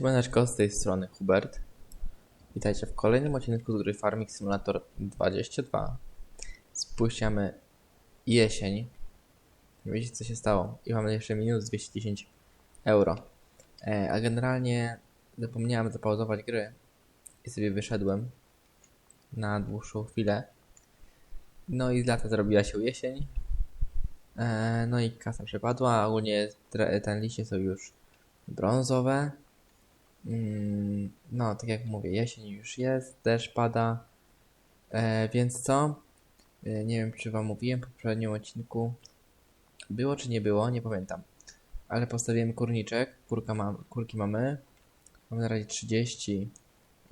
Siemaneczko, z tej strony Hubert. Witajcie w kolejnym odcinku z gry Farming Simulator 22. Spuściamy jesień. Wiecie co się stało. I mamy jeszcze minus 210 euro. E, a generalnie zapomniałem zapauzować gry i sobie wyszedłem na dłuższą chwilę. No i z lata zrobiła się jesień. E, no i kasa przepadła, ogólnie ten liście są już brązowe. Mm, No, tak jak mówię, jesień już jest, deszcz pada. E, więc co? E, nie wiem, czy Wam mówiłem w poprzednim odcinku. Było czy nie było, nie pamiętam. Ale postawiłem kurniczek. Kurka kurki mamy. Mamy na razie 30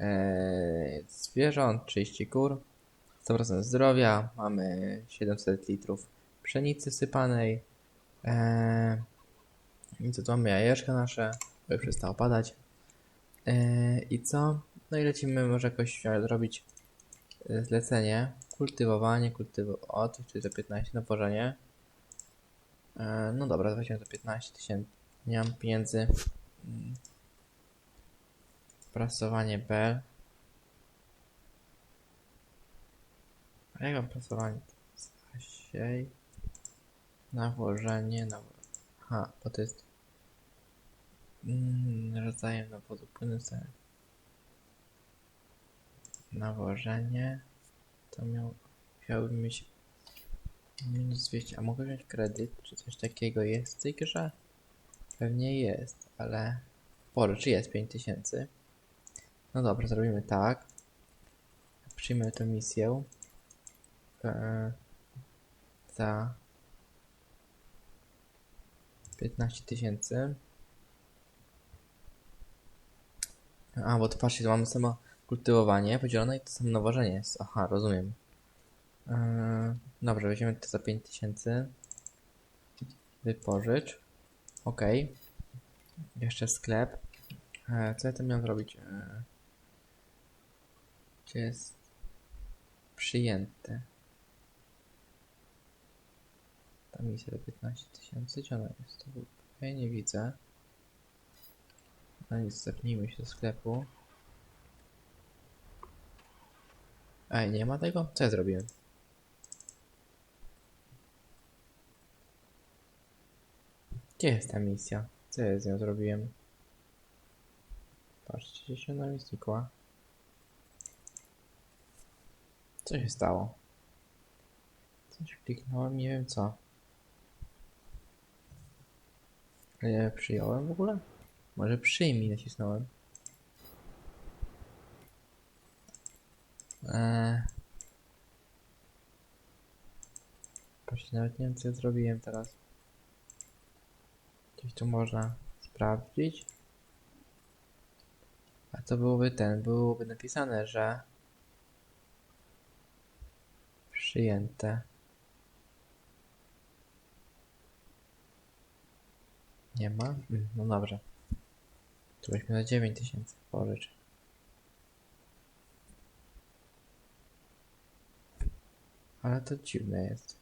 e, zwierząt, 30 kur. 100% zdrowia. Mamy 700 litrów pszenicy sypanej. E, co tu mamy? Jajeczka nasze. Już przestało padać. E, I co? No i lecimy może jakoś zrobić e, zlecenie. Kultywowanie, kultywo... O, to czyli za 15 na włożenie. E, no dobra, weźmy za 15 tysięcy. Nie mam pieniędzy. Mm. Prasowanie Bell. A jak mam prasowanie? Zasiej. Nawożenie, nawo... Aha, bo to jest... Mm, rodzajem nawozu płynu sobie. Nawożenie. To miał... Miałby mieć... Minus 200. A mogę wziąć kredyt? Czy coś takiego jest w tej grze? Pewnie jest, ale... Boże, czy jest 5000? No dobra, zrobimy tak. Przyjmę tę misję. Eee, za 15 tysięcy. A, bo to patrzcie, tu mamy samo kultywowanie podzielone i to samo nawożenie jest. Aha, rozumiem. Eee, dobrze, weźmiemy to za 5000. Wypożycz. Ok. Jeszcze sklep. Eee, co ja tam miałem zrobić? Eee, gdzie jest przyjęte? Ta misja do 15 tysięcy, gdzie ona jest? To ja nie widzę. No nic, zapnijmy się do sklepu. Ej, nie ma tego? Co ja zrobiłem? Gdzie jest ta misja? Co ja z nią zrobiłem? Patrzcie, się ona mi znikła. Co się stało? Coś kliknąłem, nie wiem co. Ja przyjąłem w ogóle? Może przyjmij nacisnąłem. Eee. Patrzcie, nawet nie wiem co ja zrobiłem teraz. Gdzieś tu można sprawdzić. A to byłoby ten, byłoby napisane, że przyjęte. Nie ma? Mm, No dobrze. Tu weźmy na 9000 pożycz. Ale to dziwne jest.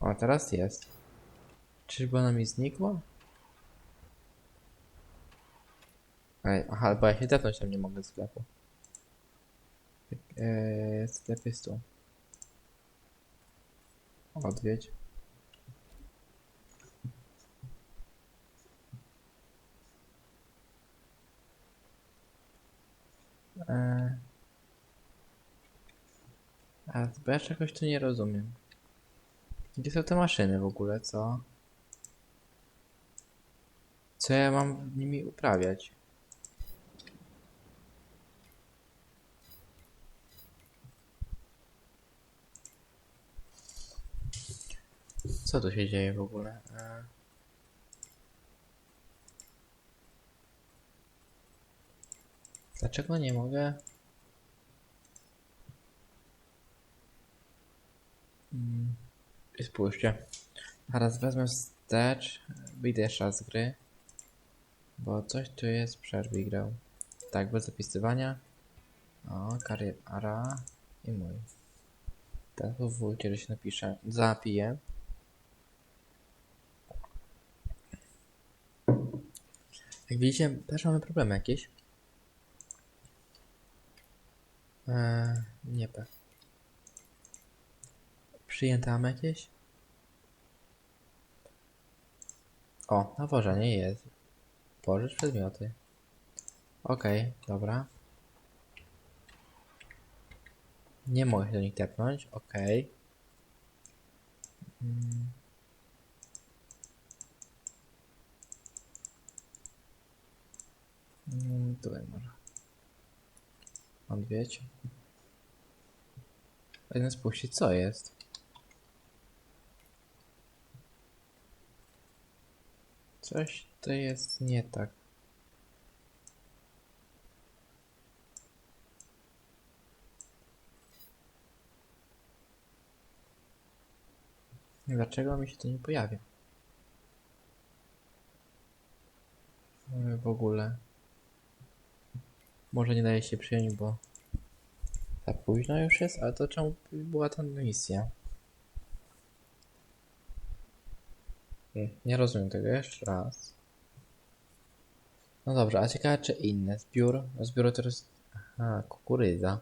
O, teraz jest. Czyżby ona mi znikła? Ej, aha, bo ja się tepnąć tam nie mogę z sklepu. Eee, sklep jest tu. Odwiedź. A bo ja czegoś tu nie rozumiem. Gdzie są te maszyny w ogóle, co? Co ja mam nimi uprawiać? Co tu się dzieje w ogóle? Dlaczego nie mogę? Mm. I spójrzcie. Teraz wezmę wstecz. Wyjdę jeszcze raz z gry. Bo coś tu jest. Przerwij grę. Tak, bez zapisywania. O, kariera. I mój. Tak, pozwólcie, że się napiszę. Zapiję. Jak widzicie, też mamy problemy jakieś. Eee, nie P. Przyjęte jakieś? O, nawożenie jest. Pożycz przedmioty. Okej, dobra. Nie mogę się do nich tepnąć, okej. Mm. Mm, Tutaj może. Odwiedź. Powinien spuścić, co jest? Coś to jest nie tak. Dlaczego mi się to nie pojawia? W ogóle. Może nie daje się przyjąć, bo za późno już jest, ale to czemu była ta misja? Hmm, Nie rozumiem tego jeszcze raz. No dobrze, a ciekawe czy inne? Zbiór? Zbiór to jest... Aha, kukurydza.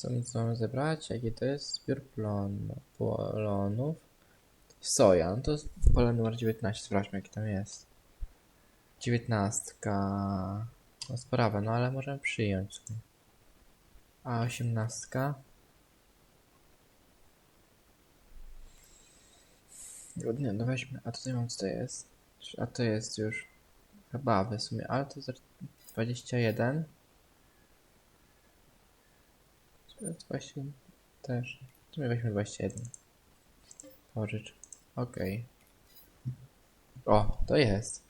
Co nic mamy zebrać? Jaki to jest zbiór plon, plonów? Soja, no to jest pole numer 19, sprawdźmy jaki tam jest. 19. No sprawa, no ale możemy przyjąć. A 18. No Nie, no weźmy, a tutaj mam co to jest? A to jest już chyba w sumie, ale to jest 21. To jest właśnie też. W sumie weźmy 21. Pożycz. Okej. O, to jest.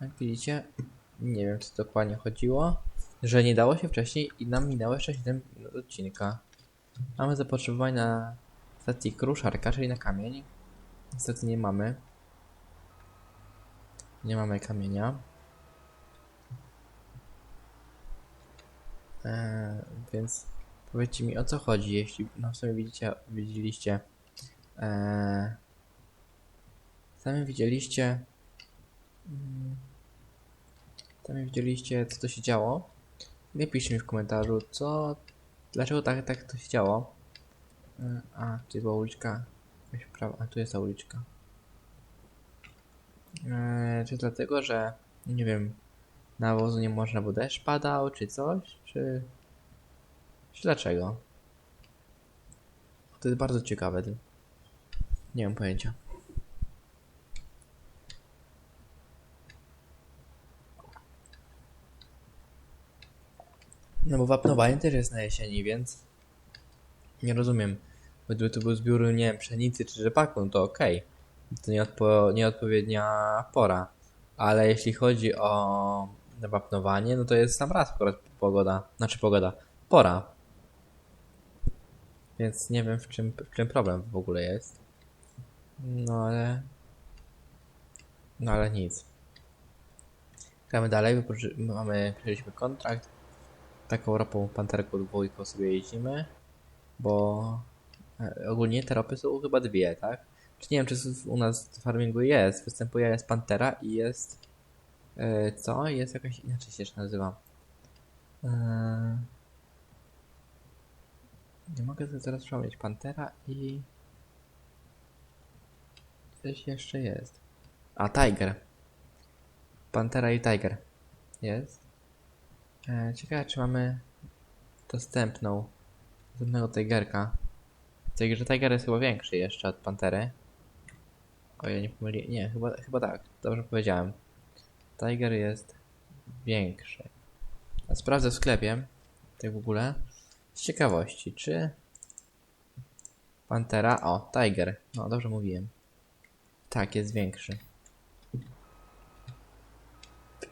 Jak widzicie, nie wiem co dokładnie chodziło, że nie dało się wcześniej i nam minęło jeszcze 7 minut odcinka. Mamy zapotrzebowanie na stacji kruszarka, czyli na kamień. Niestety nie mamy. Nie mamy kamienia. Eee, więc powiedzcie mi o co chodzi, jeśli no w sumie widzicie, widzieliście eee, sami widzieliście mm, sami widzieliście co to się działo? Napiszcie mi w komentarzu co dlaczego tak, tak to się działo. Eee, a, tu była uliczka prawo, a tu jest ta uliczka. Eee, czy dlatego, że nie wiem nawozu nie można, bo deszcz padał, czy coś, czy... czy dlaczego? To jest bardzo ciekawe. Nie mam pojęcia. No bo wapnowanie też jest na jesieni, więc nie rozumiem. Gdyby to był zbiór, nie wiem, pszenicy czy rzepaku, no to okej. To nieodpo nieodpowiednia pora. Ale jeśli chodzi o wapnowanie, no to jest sam raz akurat pogoda. Znaczy pogoda. Pora. Więc nie wiem w czym, w czym problem w ogóle jest. No ale... No ale nic. Gramy dalej, mamy, przyjęliśmy kontrakt. Taką ropą panterką dwójką sobie jeździmy. Bo e, ogólnie te ropy są chyba dwie, tak? Czy nie wiem, czy u nas w farmingu jest. Występuje jest Pantera i jest. E, co? Jest jakaś inaczej się nazywa. E, nie mogę sobie teraz przypomnieć. Pantera i. Coś jeszcze jest. A, Tiger. Pantera i Tiger. Jest. E, ciekawe, czy mamy dostępną. Dostępnego Tigerka. Tiger, Tiger jest chyba większy jeszcze od Pantery. O, ja nie pomyliłem. Nie, chyba, chyba tak. Dobrze powiedziałem. Tiger jest większy. A sprawdzę w sklepie. Tak w ogóle. Z ciekawości, czy Pantera. O, Tiger. No, dobrze mówiłem. Tak, jest większy.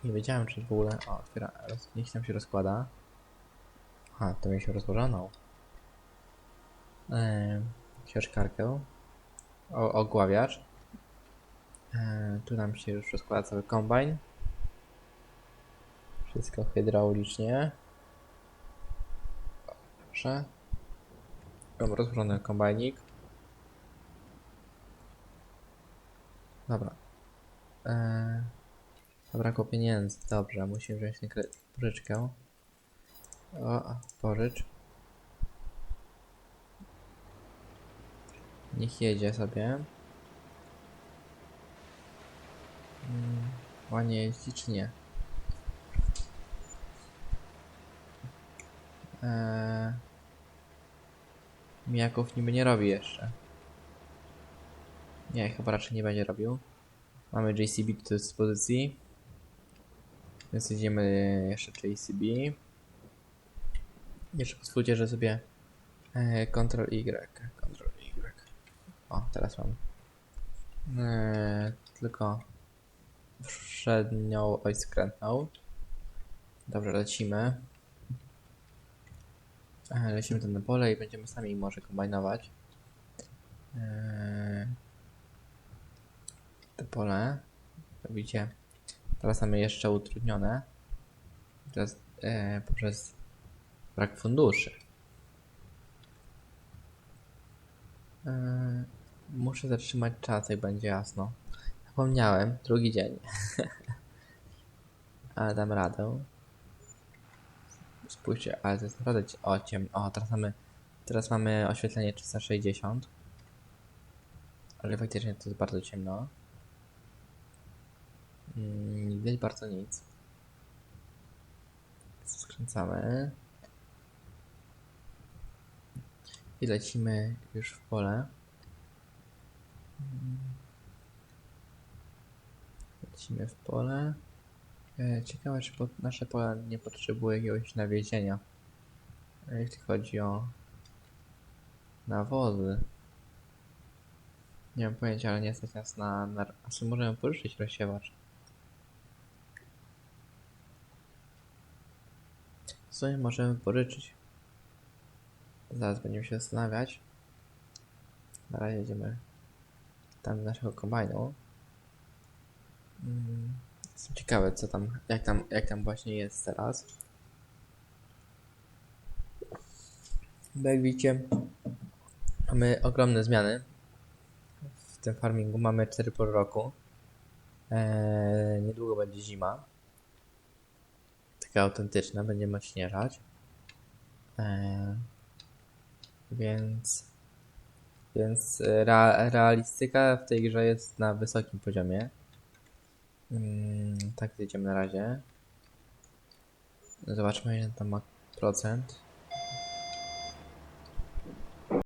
Nie wiedziałem, czy w ogóle. O, otwiera. Roz... Niech tam się rozkłada. A, to mi się rozłożono. Eee, książkarkę. O, ogławiacz. Eee, tu nam się już rozkłada cały kombajn. Wszystko hydraulicznie. Proszę. Mam rozłożony kombajnik. Dobra. Eee, zabrakło pieniędzy. Dobrze, musimy wziąć pożyczkę. O, pożycz. Niech jedzie sobie. Mm, ładnie jeździ czy nie? Eee, Mijaków niby nie robi jeszcze. Nie, chyba raczej nie będzie robił. Mamy JCB do dyspozycji. Więc idziemy jeszcze JCB. Jeszcze pozwólcie, że sobie e, Ctrl Y. Ctrl Y. O, teraz mam. E, tylko przednią oj skrętną. Dobra, lecimy. Lecimy tam na pole i będziemy sami może kombinować. Eee, To pole. To widzicie. Teraz mamy jeszcze utrudnione. Teraz, e, poprzez brak funduszy. E, muszę zatrzymać czas, jak będzie jasno. Zapomniałem, drugi dzień. Ale dam radę. Spójrzcie, ale to jest naprawdę o ciemno. O, teraz mamy, teraz mamy oświetlenie 360. Ale faktycznie to jest bardzo ciemno. Mm, Nie widać bardzo nic. Skręcamy. I lecimy już w pole. Mm. Lecimy w pole. E, Ciekawe, czy nasze pole nie potrzebuje jakiegoś nawiezienia. E, Jeśli chodzi o nawozy. Nie mam pojęcia, ale nie stać nas na... na... A co możemy pożyczyć rozsiewacz? Sumie możemy pożyczyć. Zaraz będziemy się zastanawiać. Na razie jedziemy tam do naszego kombajnu. Mm, Jestem ciekawy, co tam, jak tam, jak tam właśnie jest teraz. Bo jak widzicie, mamy ogromne zmiany w tym farmingu. Mamy 4 pory roku. Eee, niedługo będzie zima. Taka autentyczna, będziemy odśnieżać. Eee, więc więc rea, realistyka w tej grze jest na wysokim poziomie. Mm, tak, idziemy na razie. Zobaczmy ile tam ma procent.